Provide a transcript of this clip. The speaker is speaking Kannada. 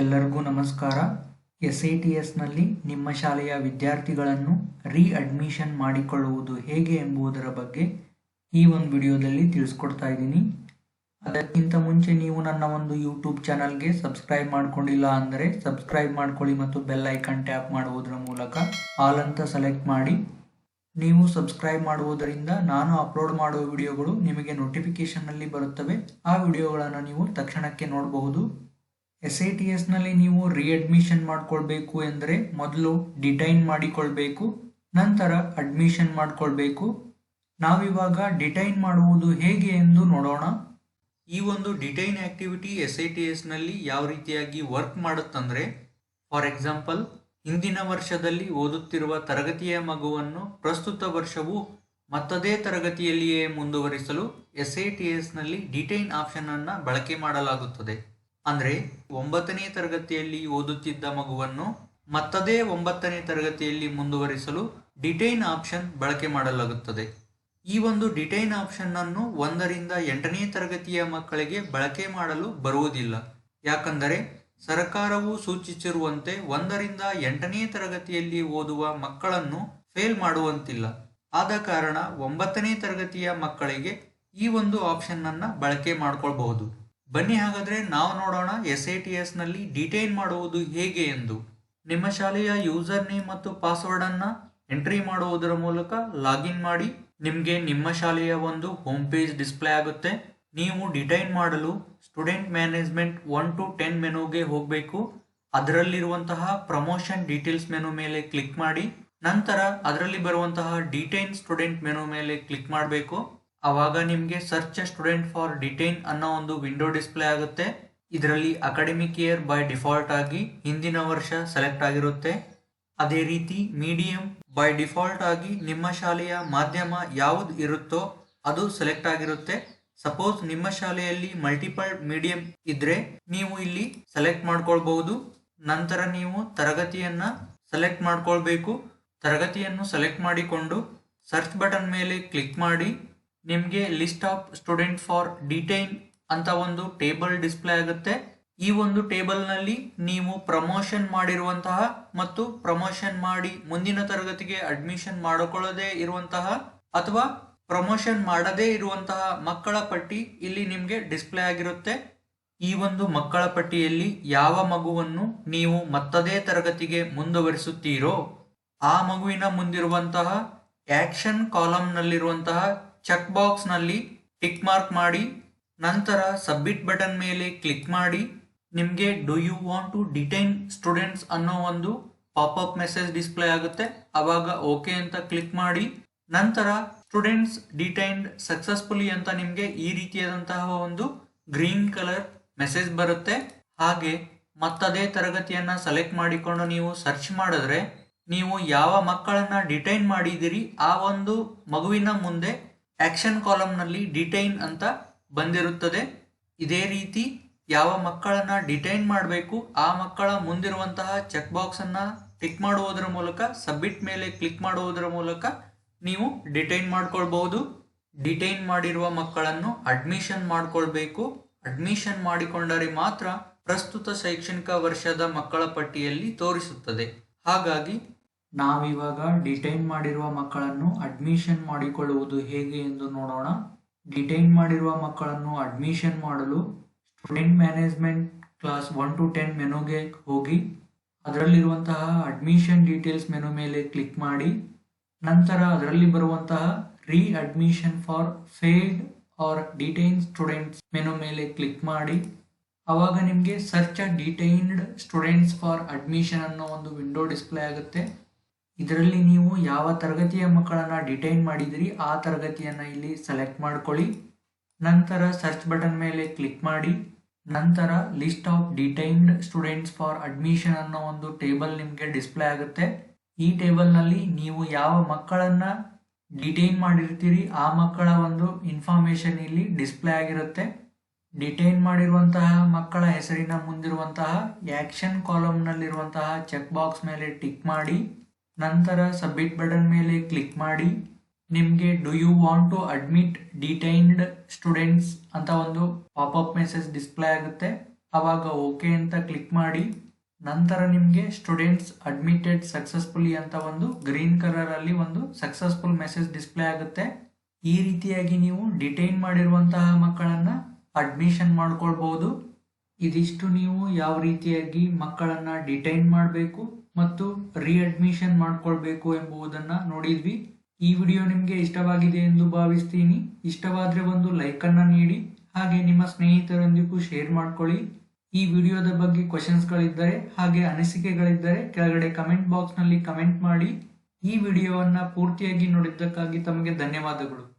ಎಲ್ಲರಿಗೂ ನಮಸ್ಕಾರ. ಎಸ್ ಐ ಟಿ ಎಸ್ನಲ್ಲಿ ನಿಮ್ಮ ಶಾಲೆಯ ವಿದ್ಯಾರ್ಥಿಗಳನ್ನು ರೀ ಅಡ್ಮಿಷನ್ ಮಾಡಿಕೊಳ್ಳುವುದು ಹೇಗೆ ಎಂಬುದರ ಬಗ್ಗೆ ಈ ಒಂದು ವಿಡಿಯೋದಲ್ಲಿ ತಿಳಿಸ್ಕೊಡ್ತಾ ಇದ್ದೀನಿ. ಅದಕ್ಕಿಂತ ಮುಂಚೆ ನೀವು ನನ್ನ ಒಂದು ಯೂಟ್ಯೂಬ್ ಚಾನಲ್ಗೆ ಸಬ್ಸ್ಕ್ರೈಬ್ ಮಾಡ್ಕೊಂಡಿಲ್ಲ ಅಂದರೆ ಸಬ್ಸ್ಕ್ರೈಬ್ ಮಾಡ್ಕೊಳ್ಳಿ ಮತ್ತು ಬೆಲ್ ಐಕನ್ ಟ್ಯಾಪ್ ಮಾಡುವುದರ ಮೂಲಕ ಆಲ್ ಅಂತ ಸೆಲೆಕ್ಟ್ ಮಾಡಿ. ನೀವು ಸಬ್ಸ್ಕ್ರೈಬ್ ಮಾಡುವುದರಿಂದ ನಾನು ಅಪ್ಲೋಡ್ ಮಾಡುವ ವಿಡಿಯೋಗಳು ನಿಮಗೆ ನೋಟಿಫಿಕೇಶನ್ನಲ್ಲಿ ಬರುತ್ತವೆ. ಆ ವಿಡಿಯೋಗಳನ್ನು ನೀವು ತಕ್ಷಣಕ್ಕೆ ನೋಡಬಹುದು. ಎಸ್ ಐ ಟಿ ಎಸ್ನಲ್ಲಿ ನೀವು ರಿಅಡ್ಮಿಷನ್ ಮಾಡಿಕೊಳ್ಬೇಕು ಎಂದರೆ ಮೊದಲು ಡಿಟೈನ್ ಮಾಡಿಕೊಳ್ಬೇಕು, ನಂತರ ಅಡ್ಮಿಷನ್ ಮಾಡಿಕೊಳ್ಬೇಕು. ನಾವಿವಾಗ ಡಿಟೈನ್ ಮಾಡುವುದು ಹೇಗೆ ಎಂದು ನೋಡೋಣ. ಈ ಒಂದು detain activity S I T ಎಸ್ನಲ್ಲಿ ಯಾವ ರೀತಿಯಾಗಿ ವರ್ಕ್ ಮಾಡುತ್ತಂದ್ರೆ ಫಾರ್ ಎಕ್ಸಾಂಪಲ್ ಹಿಂದಿನ ವರ್ಷದಲ್ಲಿ ಓದುತ್ತಿರುವ ತರಗತಿಯ ಮಗುವನ್ನು ಪ್ರಸ್ತುತ ವರ್ಷವು ಮತ್ತದೇ ತರಗತಿಯಲ್ಲಿಯೇ ಮುಂದುವರಿಸಲು ಎಸ್ ಐ ಟಿ ಎಸ್ನಲ್ಲಿ ಡಿಟೈನ್ ಆಪ್ಷನ್ ಅನ್ನ ಬಳಕೆ ಮಾಡಲಾಗುತ್ತದೆ. ಅಂದ್ರೆ ಒಂಬತ್ತನೇ ತರಗತಿಯಲ್ಲಿ ಓದುತ್ತಿದ್ದ ಮಗುವನ್ನು ಮತ್ತದೇ ಒಂಬತ್ತನೇ ತರಗತಿಯಲ್ಲಿ ಮುಂದುವರಿಸಲು ಡಿಟೈನ್ ಆಪ್ಷನ್ ಬಳಕೆ ಮಾಡಲಾಗುತ್ತದೆ. ಈ ಒಂದು ಡಿಟೈನ್ ಆಪ್ಷನ್ ಅನ್ನು ಒಂದರಿಂದ ಎಂಟನೇ ತರಗತಿಯ ಮಕ್ಕಳಿಗೆ ಬಳಕೆ ಮಾಡಲು ಬರುವುದಿಲ್ಲ. ಯಾಕಂದರೆ ಸರ್ಕಾರವು ಸೂಚಿಸಿರುವಂತೆ ಒಂದರಿಂದ ಎಂಟನೇ ತರಗತಿಯಲ್ಲಿ ಓದುವ ಮಕ್ಕಳನ್ನು ಫೇಲ್ ಮಾಡುವಂತಿಲ್ಲ. ಆದ ಕಾರಣ ಒಂಬತ್ತನೇ ತರಗತಿಯ ಮಕ್ಕಳಿಗೆ ಈ ಒಂದು ಆಪ್ಷನ್ನನ್ನು ಬಳಕೆ ಮಾಡ್ಕೊಳ್ಬಹುದು. ಬನ್ನಿ ಹಾಗಾದ್ರೆ ನಾವು ನೋಡೋಣ ಎಸ್ ಐ ಟಿ ಎಸ್ನಲ್ಲಿ ಡಿಟೈನ್ ಮಾಡುವುದು ಹೇಗೆ ಎಂದು. ನಿಮ್ಮ ಶಾಲೆಯ ಯೂಸರ್ ನೇಮ್ ಮತ್ತು ಪಾಸ್ವರ್ಡ್ ಅನ್ನ ಎಂಟ್ರಿ ಮಾಡುವುದರ ಮೂಲಕ ಲಾಗಿನ್ ಮಾಡಿ, ನಿಮಗೆ ನಿಮ್ಮ ಶಾಲೆಯ ಒಂದು ಹೋಮ್ ಪೇಜ್ ಡಿಸ್ಪ್ಲೇ ಆಗುತ್ತೆ. ನೀವು ಡಿಟೈನ್ ಮಾಡಲು student management one to ten ಮೆನುಗೆ ಹೋಗಬೇಕು. ಅದರಲ್ಲಿರುವಂತಹ ಪ್ರಮೋಷನ್ ಡೀಟೇಲ್ಸ್ ಮೆನು ಮೇಲೆ ಕ್ಲಿಕ್ ಮಾಡಿ, ನಂತರ ಅದರಲ್ಲಿ ಬರುವಂತಹ ಡಿಟೈನ್ ಸ್ಟೂಡೆಂಟ್ ಮೆನು ಮೇಲೆ ಕ್ಲಿಕ್ ಮಾಡಬೇಕು. ಆವಾಗ ನಿಮಗೆ ಸರ್ಚ್ ಸ್ಟೂಡೆಂಟ್ ಫಾರ್ ಡಿಟೈನ್ ಅನ್ನೋ ಒಂದು ವಿಂಡೋ ಡಿಸ್ಪ್ಲೇ ಆಗುತ್ತೆ. ಇದರಲ್ಲಿ ಅಕಾಡೆಮಿಕ್ ಇಯರ್ ಬೈ ಡಿಫಾಲ್ಟ್ ಆಗಿ ಹಿಂದಿನ ವರ್ಷ ಸೆಲೆಕ್ಟ್ ಆಗಿರುತ್ತೆ. ಅದೇ ರೀತಿ ಮೀಡಿಯಂ ಬೈ ಡಿಫಾಲ್ಟ್ ಆಗಿ ನಿಮ್ಮ ಶಾಲೆಯ ಮಾಧ್ಯಮ ಯಾವುದು ಇರುತ್ತೋ ಅದು ಸೆಲೆಕ್ಟ್ ಆಗಿರುತ್ತೆ. ಸಪೋಸ್ ನಿಮ್ಮ ಶಾಲೆಯಲ್ಲಿ ಮಲ್ಟಿಪಲ್ ಮೀಡಿಯಂ ಇದ್ರೆ ನೀವು ಇಲ್ಲಿ ಸೆಲೆಕ್ಟ್ ಮಾಡ್ಕೊಳ್ಬಹುದು. ನಂತರ ನೀವು ತರಗತಿಯನ್ನ ಸೆಲೆಕ್ಟ್ ಮಾಡ್ಕೊಳ್ಬೇಕು. ತರಗತಿಯನ್ನು ಸೆಲೆಕ್ಟ್ ಮಾಡಿಕೊಂಡು ಸರ್ಚ್ ಬಟನ್ ಮೇಲೆ ಕ್ಲಿಕ್ ಮಾಡಿ. ನಿಮಗೆ list of student for detain ಅಂತ ಒಂದು ಟೇಬಲ್ ಡಿಸ್ಪ್ಲೇ ಆಗುತ್ತೆ. ಈ ಒಂದು ಟೇಬಲ್ನಲ್ಲಿ ನೀವು ಪ್ರಮೋಷನ್ ಮಾಡಿರುವಂತಹ ಮತ್ತು ಪ್ರಮೋಷನ್ ಮಾಡಿ ಮುಂದಿನ ತರಗತಿಗೆ ಅಡ್ಮಿಷನ್ ಮಾಡಿಕೊಳ್ಳದೇ ಇರುವಂತಹ ಅಥವಾ ಪ್ರಮೋಷನ್ ಮಾಡದೇ ಇರುವಂತಹ ಮಕ್ಕಳ ಪಟ್ಟಿ ಇಲ್ಲಿ ನಿಮಗೆ ಡಿಸ್ಪ್ಲೇ ಆಗಿರುತ್ತೆ. ಈ ಒಂದು ಮಕ್ಕಳ ಪಟ್ಟಿಯಲ್ಲಿ ಯಾವ ಮಗುವನ್ನು ನೀವು ಮತ್ತದೇ ತರಗತಿಗೆ ಮುಂದುವರಿಸುತ್ತೀರೋ ಆ ಮಗುವಿನ ಮುಂದಿರುವಂತಹ ಆಕ್ಷನ್ ಕಾಲಮ್ ನಲ್ಲಿರುವಂತಹ ಚೆಕ್ ಬಾಕ್ಸ್ನಲ್ಲಿ ಟಿಕ್ ಮಾರ್ಕ್ ಮಾಡಿ, ನಂತರ ಸಬ್ಮಿಟ್ ಬಟನ್ ಮೇಲೆ ಕ್ಲಿಕ್ ಮಾಡಿ, ನಿಮಗೆ do you want to detain students ಅನ್ನೋ ಒಂದು ಪಾಪಪ್ ಮೆಸೇಜ್ ಡಿಸ್ಪ್ಲೇ ಆಗುತ್ತೆ. ಅವಾಗ ಓಕೆ ಅಂತ ಕ್ಲಿಕ್ ಮಾಡಿ, ನಂತರ ಸ್ಟೂಡೆಂಟ್ಸ್ ಡಿಟೈನ್ಡ್ ಸಕ್ಸಸ್ಫುಲಿ ಅಂತ ನಿಮಗೆ ಈ ರೀತಿಯಾದಂತಹ ಒಂದು ಗ್ರೀನ್ ಕಲರ್ ಮೆಸೇಜ್ ಬರುತ್ತೆ. ಹಾಗೆ ಮತ್ತದೇ ತರಗತಿಯನ್ನು ಸೆಲೆಕ್ಟ್ ಮಾಡಿಕೊಂಡು ನೀವು ಸರ್ಚ್ ಮಾಡಿದ್ರೆ, ನೀವು ಯಾವ ಮಕ್ಕಳನ್ನ ಡಿಟೈನ್ ಮಾಡಿದ್ದೀರಿ, ಆ ಒಂದು ಮಗುವಿನ ಮುಂದೆ ಆಕ್ಷನ್ ಕಾಲಮ್ನಲ್ಲಿ ಡಿಟೈನ್ ಅಂತ ಬಂದಿರುತ್ತದೆ. ಇದೇ ರೀತಿ ಯಾವ ಮಕ್ಕಳನ್ನು ಡಿಟೈನ್ ಮಾಡಬೇಕು, ಆ ಮಕ್ಕಳ ಮುಂದಿರುವಂತಹ ಚೆಕ್ ಬಾಕ್ಸನ್ನು ಟಿಕ್ ಮಾಡುವುದರ ಮೂಲಕ ಸಬ್ಮಿಟ್ ಮೇಲೆ ಕ್ಲಿಕ್ ಮಾಡುವುದರ ಮೂಲಕ ನೀವು ಡಿಟೈನ್ ಮಾಡ್ಕೊಳ್ಬಹುದು. ಡಿಟೈನ್ ಮಾಡಿರುವ ಮಕ್ಕಳನ್ನು ಅಡ್ಮಿಷನ್ ಮಾಡಿಕೊಳ್ಬೇಕು. ಅಡ್ಮಿಷನ್ ಮಾಡಿಕೊಂಡರೆ ಮಾತ್ರ ಪ್ರಸ್ತುತ ಶೈಕ್ಷಣಿಕ ವರ್ಷದ ಮಕ್ಕಳ ಪಟ್ಟಿಯಲ್ಲಿ ತೋರಿಸುತ್ತದೆ. ಹಾಗಾಗಿ ನಾವಿವಾಗ ಡಿಟೈನ್ ಮಾಡಿರುವ ಮಕ್ಕಳನ್ನು ಅಡ್ಮಿಷನ್ ಮಾಡಿಕೊಳ್ಳುವುದು ಹೇಗೆ ಎಂದು ನೋಡೋಣ. ಡಿಟೈನ್ ಮಾಡಿರುವ ಮಕ್ಕಳನ್ನು ಅಡ್ಮಿಷನ್ ಮಾಡಲು student management class one to ten ಮೆನುಗೆ ಹೋಗಿ, ಅದರಲ್ಲಿರುವಂತಹ ಅಡ್ಮಿಷನ್ ಡೀಟೇಲ್ಸ್ ಮೆನು ಮೇಲೆ ಕ್ಲಿಕ್ ಮಾಡಿ, ನಂತರ ಅದರಲ್ಲಿ ಬರುವಂತಹ re admission for failed or detain students menu ಮೇಲೆ ಕ್ಲಿಕ್ ಮಾಡಿ, ಅವಾಗ ನಿಮಗೆ search detained students for admission ಅನ್ನೋ ಒಂದು ವಿಂಡೋ ಡಿಸ್ಪ್ಲೇ ಆಗುತ್ತೆ. ಇದರಲ್ಲಿ ನೀವು ಯಾವ ತರಗತಿಯ ಮಕ್ಕಳನ್ನು ಡಿಟೈನ್ ಮಾಡಿದಿರಿ, ಆ ತರಗತಿಯನ್ನು ಇಲ್ಲಿ ಸೆಲೆಕ್ಟ್ ಮಾಡ್ಕೊಳ್ಳಿ. ನಂತರ ಸರ್ಚ್ ಬಟನ್ ಮೇಲೆ ಕ್ಲಿಕ್ ಮಾಡಿ. ನಂತರ list of detained students for admission ಅನ್ನೋ ಒಂದು ಟೇಬಲ್ ನಿಮಗೆ ಡಿಸ್ಪ್ಲೇ ಆಗುತ್ತೆ. ಈ ಟೇಬಲ್ನಲ್ಲಿ ನೀವು ಯಾವ ಮಕ್ಕಳನ್ನು ಡಿಟೈನ್ ಮಾಡಿರ್ತೀರಿ, ಆ ಮಕ್ಕಳ ಒಂದು ಇನ್ಫಾರ್ಮೇಷನ್ ಇಲ್ಲಿ ಡಿಸ್ಪ್ಲೇ ಆಗಿರುತ್ತೆ. ಡಿಟೈನ್ ಮಾಡಿರುವಂತಹ ಮಕ್ಕಳ ಹೆಸರಿನ ಮುಂದಿರುವಂತಹ ಆ್ಯಕ್ಷನ್ ಕಾಲಮ್ನಲ್ಲಿರುವಂತಹ ಚೆಕ್ ಬಾಕ್ಸ್ ಮೇಲೆ ಟಿಕ್ ಮಾಡಿ. ನಂತರ ಸಬ್ಮಿಟ್ ಬಟನ್ ಮೇಲೆ ಕ್ಲಿಕ್ ಮಾಡಿ, ನಿಮಗೆ do you want to admit detained students ಅಂತ ಒಂದು ಪಾಪಪ್ ಮೆಸೇಜ್ ಡಿಸ್ಪ್ಲೇ ಆಗುತ್ತೆ. ಆವಾಗ ಓಕೆ ಅಂತ ಕ್ಲಿಕ್ ಮಾಡಿ, ನಂತರ ನಿಮಗೆ ಸ್ಟೂಡೆಂಟ್ಸ್ ಅಡ್ಮಿಟೆಡ್ ಸಕ್ಸಸ್ಫುಲಿ ಅಂತ ಒಂದು ಗ್ರೀನ್ ಕಲರ್ ಅಲ್ಲಿ ಒಂದು ಸಕ್ಸಸ್ಫುಲ್ ಮೆಸೇಜ್ ಡಿಸ್ಪ್ಲೇ ಆಗುತ್ತೆ. ಈ ರೀತಿಯಾಗಿ ನೀವು ಡಿಟೈನ್ ಮಾಡಿರುವಂತಹ ಮಕ್ಕಳನ್ನ ಅಡ್ಮಿಷನ್ ಮಾಡ್ಕೊಳ್ಬಹುದು ಇದಿಷ್ಟು ನೀವು ಯಾವ ರೀತಿಯಾಗಿ ಮಕ್ಕಳನ್ನ ಡಿಟೈನ್ ಮಾಡಬೇಕು ಮತ್ತು ರೀಅಡ್ಮಿಷನ್ ಮಾಡಿಕೊಳ್ಬೇಕು ಎಂಬುದನ್ನು ನೋಡಿದ್ವಿ. ಈ ವಿಡಿಯೋ ನಿಮಗೆ ಇಷ್ಟವಾಗಿದೆ ಎಂದು ಭಾವಿಸ್ತೀನಿ. ಇಷ್ಟವಾದರೆ ಒಂದು ಲೈಕನ್ನು ನೀಡಿ. ಹಾಗೆ ನಿಮ್ಮ ಸ್ನೇಹಿತರೊಂದಿಗೂ ಶೇರ್ ಮಾಡ್ಕೊಳ್ಳಿ. ಈ ವಿಡಿಯೋದ ಬಗ್ಗೆ ಕ್ವಶನ್ಸ್ಗಳಿದ್ದರೆ ಹಾಗೆ ಅನಿಸಿಕೆಗಳಿದ್ದರೆ ಕೆಳಗಡೆ ಕಮೆಂಟ್ ಬಾಕ್ಸ್ನಲ್ಲಿ ಕಮೆಂಟ್ ಮಾಡಿ. ಈ ವಿಡಿಯೋವನ್ನು ಪೂರ್ತಿಯಾಗಿ ನೋಡಿದ್ದಕ್ಕಾಗಿ ತಮಗೆ ಧನ್ಯವಾದಗಳು.